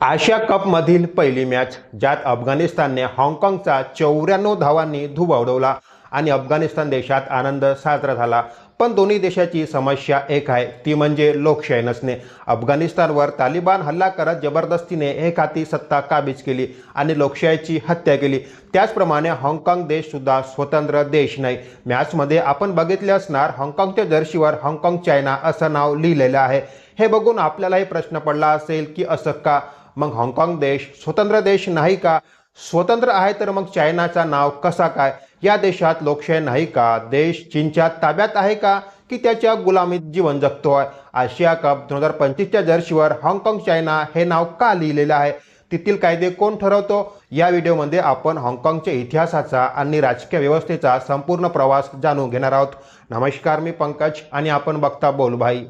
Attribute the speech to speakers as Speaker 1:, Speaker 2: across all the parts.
Speaker 1: आशिया कपमधील पहिली मॅच ज्यात अफगाणिस्तानने हाँगकाँगचा चौऱ्याण्णव धावांनी धुबा उडवला आणि अफगाणिस्तान देशात आनंद साजरा झाला. पण दोन्ही देशाची समस्या एक आहे ती म्हणजे लोकशाही नसणे अफगाणिस्तानवर तालिबान हल्ला करत जबरदस्तीने एक हाती सत्ता काबीज केली आणि लोकशाहीची हत्या केली. त्याचप्रमाणे हाँगकाँग देशसुद्धा स्वतंत्र देश नाही. मॅचमध्ये आपण बघितले असणार हाँगकाँगच्या जर्शीवर हाँगकाँग चायना असं नाव लिहिलेलं आहे. हे बघून आपल्यालाही प्रश्न पडला असेल की असं का? मग हाँगकाँग देश स्वतंत्र देश नाही का? स्वतंत्र आहे तर मग चायनाचा नाव कसा काय? या देशात लोकशाही नाही का? देश चीनच्या ताब्यात आहे का? की त्याच्या गुलामीत जीवन जगतोय? आशिया कप दोन हजार पंचवीसच्या जर्शीवर हाँगकाँग चायना हे नाव का लिहिलेलं आहे? तेथील कायदे कोण ठरवतो? या व्हिडिओमध्ये आपण हाँगकाँगच्या इतिहासाचा आणि राजकीय व्यवस्थेचा संपूर्ण प्रवास जाणून घेणार आहोत. नमस्कार मी पंकज आणि आपण बघता बोलभाई.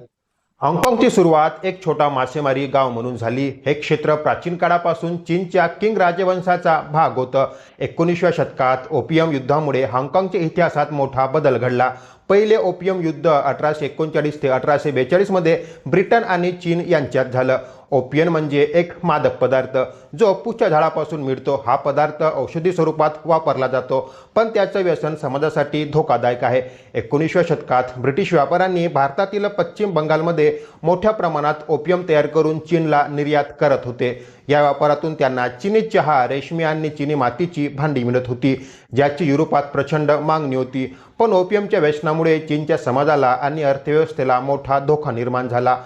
Speaker 1: हाँगकाँगची सुरुवात एक छोटा मासेमारी गाव म्हणून झाली. हे क्षेत्र प्राचीन काळापासून चीनच्या किंग राजवंशाचा भाग होतं. एकोणीसव्या शतकात ओपियम युद्धामुळे हाँगकाँगच्या इतिहासात मोठा बदल घडला. पहिले ओपियम युद्ध अठराशे एकोणचाळीस ते अठराशे बेचाळीसमध्ये ब्रिटन आणि चीन यांच्यात झालं. ओपियन म्हणजे एक मादक पदार्थ. जो पुच्या झाडापासून मिळतो हा पदार्थ औषधी स्वरूपात वापरला जातो. पण त्याचं व्यसन समाजासाठी धोकादायक आहे. एकोणीसव्या शतकात ब्रिटिश व्यापाऱ्यांनी भारतातील पश्चिम बंगालमध्ये मोठ्या प्रमाणात ओपियम तयार करून चीनला निर्यात करत होते. या व्यापारातून त्यांना चिनी चहा रेशमी आणि चिनी मातीची भांडी मिळत होती ज्याची युरोपात प्रचंड मागणी होती. पण ओपियमच्या व्यसनामुळे चीनच्या समाजाला आणि अर्थव्यवस्थेला मोठा धोका निर्माण झाला.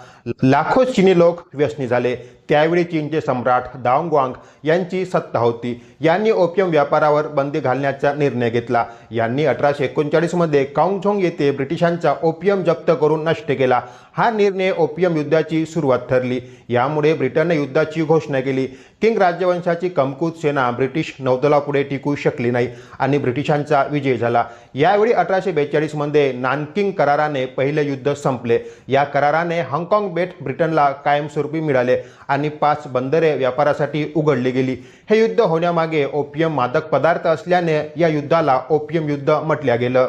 Speaker 1: लाखो चीनी लोक व्यसनी झाले. त्यावेळी चीनचे सम्राट दाओंगवांग यांची सत्ता होती. यांनी ओपियम व्यापारावर बंदी घालण्याचा निर्णय घेतला. यांनी अठराशे एकोणचाळीसमध्ये काउंगझोंग येथे ब्रिटिशांचा ओपियम जप्त करून नष्ट केला. हा निर्णय ओपियम युद्धाची सुरुवात ठरली. यामुळे ब्रिटनने युद्धाची घोषणा केली. किंग राजवंशाची कमकुत सेना ब्रिटिश नौदलापुढे टिकू शकली नाही आणि ब्रिटिशांचा विजय झाला. यावेळी अठराशे बेचाळीसमध्ये नानकिंग कराराने पहिले युद्ध संपले. या कराराने हाँगकाँग बेट ब्रिटनला कायमस्वरूपी मिळाले आणि पाच बंदरे व्यापारासाठी उघडली गेली. हे युद्ध होण्यामागे ओपियम मादक पदार्थ असल्याने या युद्धाला ओपियम युद्ध म्हटल्या गेलं.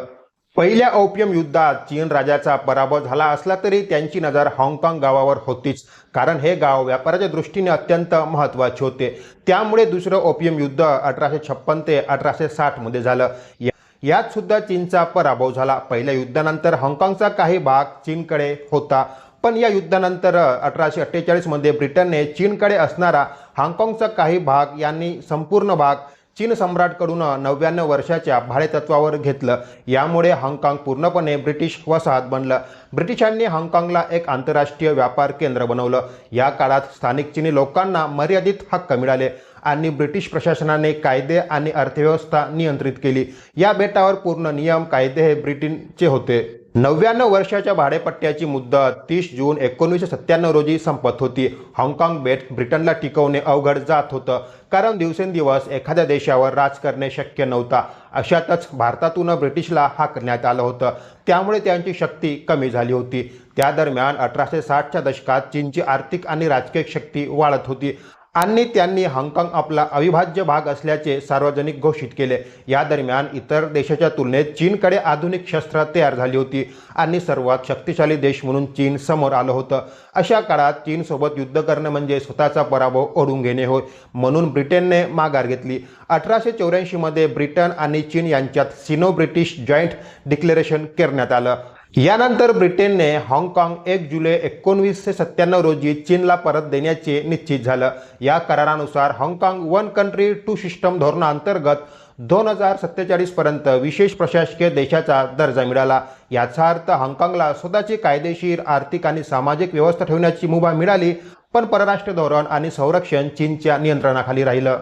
Speaker 1: पहिल्या ओपियम युद्धात चीन राजाचा पराभव झाला असला तरी त्यांची नजर हाँगकाँग गावावर होतीच. कारण हे गाव व्यापाराच्या दृष्टीने अत्यंत महत्त्वाचे होते. त्यामुळे दुसरं ओपियम युद्ध अठराशे छप्पन ते अठराशे साठमध्ये झालं. यात सुद्धा चीनचा पराभव झाला. पहिल्या युद्धानंतर हाँगकाँगचा काही भाग चीनकडे होता. पण या युद्धानंतर अठराशे अठ्ठेचाळीसमध्ये ब्रिटनने चीनकडे असणारा हाँगकाँगचा काही भाग यांनी संपूर्ण भाग चीन सम्राटकडून नव्याण्णव वर्षाच्या भाडेतत्वावर घेतलं. यामुळे हाँगकाँग पूर्णपणे ब्रिटिश वसाहत बनलं. ब्रिटिशांनी हाँगकाँगला एक आंतरराष्ट्रीय व्यापार केंद्र बनवलं. या काळात स्थानिक चीनी लोकांना मर्यादित हक्क मिळाले आणि ब्रिटिश प्रशासनाने कायदे आणि अर्थव्यवस्था नियंत्रित केली. या बेटावर पूर्ण नियम कायदे हे ब्रिटनचे होते. नव्याण्णव वर्षाच्या भाडेपट्ट्याची मुदत तीस जून एकोणीसशे सत्त्याण्णव रोजी संपत होती. हाँगकाँग बेट ब्रिटनला टिकवणे अवघड जात होतं. कारण दिवसेंदिवस एखाद्या देशावर राज करणे शक्य नव्हता. अशातच भारतातून ब्रिटिशला हाकण्यात आलं होतं. त्यामुळे त्यांची शक्ती कमी झाली होती. त्या दरम्यान अठराशे साठच्या दशकात चीनची आर्थिक आणि राजकीय शक्ती वाढत होती. आणि त्यांनी हाँगकाँग आपला अविभाज्य भाग असल्याचे सार्वजनिक घोषित केले. या दरम्यान इतर देशाच्या तुलनेत चीनकडे आधुनिक शस्त्र तयार झाली होती आणि सर्वात शक्तिशाली देश म्हणून चीन समोर आलं होतं. अशा काळात चीनसोबत युद्ध करणं म्हणजे स्वतःचा पराभव ओढून घेणे होय म्हणून ब्रिटनने माघार घेतली. अठराशे चौऱ्याऐंशीमध्ये ब्रिटन आणि चीन यांच्यात सिनो ब्रिटिश जॉईंट डिक्लेरेशन करण्यात आलं. यानंतर ब्रिटनने हाँगकाँग एक जुलै एकोणवीसशे सत्त्याण्णव रोजी चीनला परत देण्याचे निश्चित झालं. या करारानुसार हाँगकाँग वन कंट्री टू सिस्टम धोरणाअंतर्गत दोन हजार सत्तेचाळीसपर्यंत विशेष प्रशासकीय देशाचा दर्जा मिळाला. याचा अर्थ हाँगकाँगला स्वतःची कायदेशीर आर्थिक आणि सामाजिक व्यवस्था ठेवण्याची मुभा मिळाली पण परराष्ट्र धोरण आणि संरक्षण चीनच्या नियंत्रणाखाली राहिलं.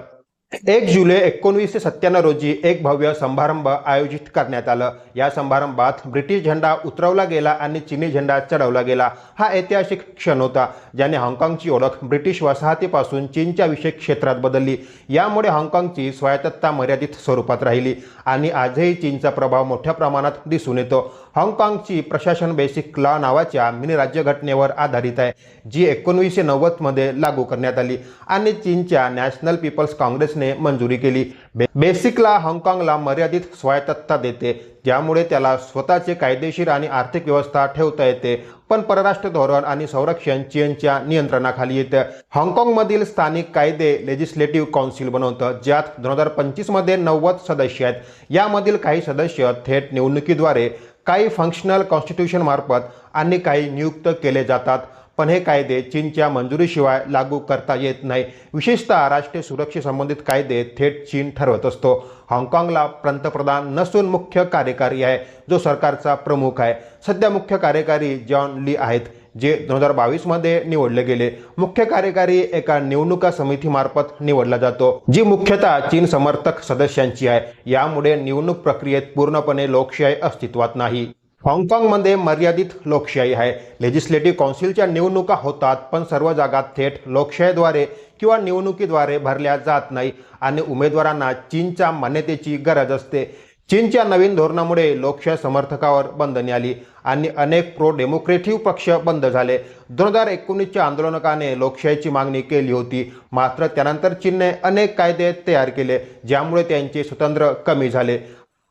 Speaker 1: एक जुलै एकोणवीसशे सत्त्याण्णव रोजी एक भव्य समारंभ आयोजित करण्यात आलं. या समारंभात ब्रिटिश झेंडा उतरवला गेला आणि चिनी झेंडा चढवला गेला. हा ऐतिहासिक क्षण होता ज्याने हाँगकाँगची ओळख ब्रिटिश वसाहतीपासून चीनच्या विषय क्षेत्रात बदलली. यामुळे हाँगकाँगची स्वायत्तता मर्यादित स्वरूपात राहिली आणि आजही चीनचा प्रभाव मोठ्या प्रमाणात दिसून येतो. हाँगकाँगची प्रशासन बेसिक लॉ नावाच्या मिनी राज्यघटनेवर आधारित आहे जी एकोणवीसशे नव्वदमध्ये लागू करण्यात आली आणि चीनच्या नॅशनल पीपल्स काँग्रेसने एड्रेसने मंजुरी केली. बे- बेसिकला हाँगकाँगला मर्यादित स्वायत्तता देते. ज्यामुळे त्याला स्वतःचे कायदेशीर आणि आर्थिक व्यवस्था ठेवता येते. पण परराष्ट्र धोरण आणि संरक्षण चीनच्या नियंत्रणाखाली येतं. हाँगकाँगमधील स्थानिक कायदे लेजिस्लेटिव्ह काउन्सिल बनवतं. ज्यात दोन हजार पंचवीसमध्ये नव्वद सदस्य आहेत. यामधील काही सदस्य थेट निवडणुकीद्वारे काही फंक्शनल कॉन्स्टिट्यूशनमार्फत आणि काही नियुक्त केले जातात. पण हे कायदे चीनच्या मंजुरीशिवाय लागू करता येत नाही. विशेषतः राष्ट्रीय सुरक्षे संबंधित कायदे थेट चीन ठरवत असतो. हाँगकाँगला पंतप्रधान नसून मुख्य कार्यकारी आहे जो सरकारचा प्रमुख आहे. सध्या मुख्य कार्यकारी जॉन ली आहेत जे दोन हजार बावीसमध्ये निवडले गेले. मुख्य कार्यकारी एका निवडणुका समितीमार्फत निवडला जातो जी मुख्यतः चीन समर्थक सदस्यांची आहे. यामुळे निवडणूक प्रक्रियेत पूर्णपणे लोकशाही अस्तित्वात नाही. हाँगकाँगमध्ये मर्यादित लोकशाही आहे. लेजिस्लेटिव्ह काउन्सिलच्या निवडणुका होतात पण सर्व जागा थेट लोकशाहीद्वारे किंवा निवडणुकीद्वारे भरल्या जात नाही आणि उमेदवारांना चीनच्या मान्यतेची गरज असते. चीनच्या नवीन धोरणामुळे लोकशाही समर्थकावर बंधने आली आणि अनेक प्रो डेमोक्रेटिव्ह पक्ष बंद झाले. दोन हजार एकोणीसच्या आंदोलनकाने लोकशाहीची मागणी केली होती. मात्र त्यानंतर चीनने अनेक कायदे तयार केले ज्यामुळे त्यांचे स्वतंत्र कमी झाले.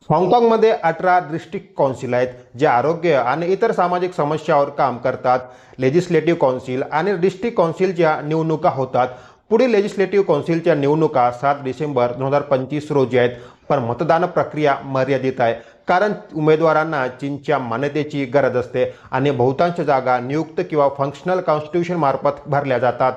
Speaker 1: हाँगकाँगमध्ये अठरा डिस्ट्रिक्ट कौन्सिल आहेत जे आरोग्य आणि इतर सामाजिक समस्यावर काम करतात. लेजिस्लेटिव्ह कौन्सिल आणि डिस्ट्रिक्ट कौन्सिलच्या निवडणुका होतात. पुढील लेजिस्लेटिव्ह कौन्सिलच्या निवडणुका सात डिसेंबर दोन हजार पंचवीस रोजी आहेत पण मतदान प्रक्रिया मर्यादित आहे. कारण उमेदवारांना चीनच्या मान्यतेची गरज असते आणि बहुतांश जागा नियुक्त किंवा फंक्शनल कॉन्स्टिट्यूशन मार्फत भरल्या जातात.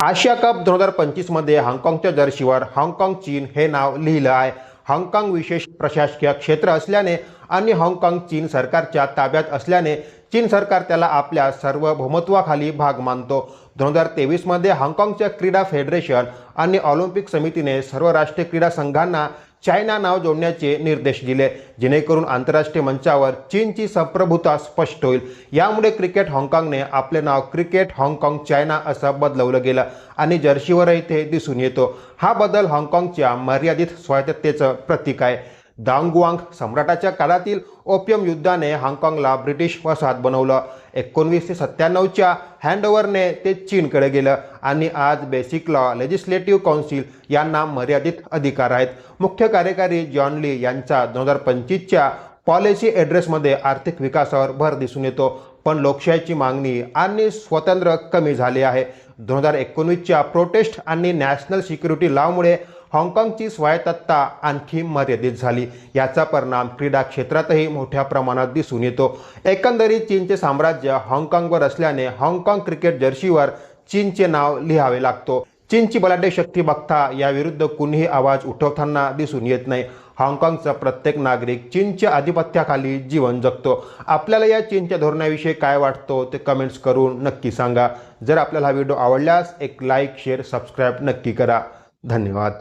Speaker 1: आशिया कप दोन हजार पंचवीसमध्ये हाँगकाँगच्या जर्शीवर हाँगकाँग चीन हे नाव लिहिलं आहे. हाँगकाँग विशेष प्रशासकीय क्षेत्र असल्याने आणि हाँगकाँग चीन सरकारच्या ताब्यात असल्याने चीन सरकार त्याला आपल्या सार्वभौमत्वाखाली भाग मानतो. दोन हजार तेवीसमध्ये हाँगकाँगच्या क्रीडा फेडरेशन आणि ऑलिम्पिक समितीने सर्व राष्ट्रीय क्रीडा संघांना चायना नाव जोडण्याचे निर्देश दिले. जेणेकरून आंतरराष्ट्रीय मंचावर चीनची संप्रभुता स्पष्ट होईल. यामुळे क्रिकेट हाँगकाँगने आपले नाव क्रिकेट हाँगकाँग चायना असं बदलवलं गेलं आणि जर्शीवरही ते दिसून येतो. हा बदल हाँगकाँगच्या मर्यादित स्वायत्ततेचं प्रतीक आहे. दांगवांग सम्राटाच्या काळातील ओपियम युद्धाने हाँगकाँगला ब्रिटिश वसाहत बनवलं. एकोणवीसशे सत्त्याण्णवच्या हँडओव्हरने ते चीनकडे गेलं आणि आज बेसिक लॉ लेजिस्लेटिव्ह काउन्सिल यांना मर्यादित अधिकार आहेत. मुख्य कार्यकारी जॉन ली यांचा दोन हजार पंचवीसच्या पॉलिसी ॲड्रेसमध्ये आर्थिक विकासावर भर दिसून येतो. पण लोकशाहीची मागणी आणि स्वातंत्र्य कमी झाले आहे. दोन हजार एकोणीसच्या प्रोटेस्ट आणि नॅशनल सिक्युरिटी लॉमुळे हाँगकाँगची स्वायत्तता आणखी मर्यादित झाली. याचा परिणाम क्रीडा क्षेत्रातही मोठ्या प्रमाणात दिसून येतो. एकंदरीत चीनचे साम्राज्य हाँगकाँगवर असल्याने हाँगकाँग क्रिकेट जर्सीवर चीनचे नाव लिहावे लागतो. चीनची बलाढ्य शक्ती बघता याविरुद्ध कुणीही आवाज उठवताना दिसून येत नाही. हाँगकाँगचा प्रत्येक नागरिक चीनच्या आधिपत्याखाली जीवन जगतो. आपल्याला या चीनच्या धोरणाविषयी काय वाटतो ते कमेंट्स करून नक्की सांगा. जर आपल्याला हा व्हिडिओ आवडल्यास एक लाईक शेअर सबस्क्राईब नक्की करा. धन्यवाद.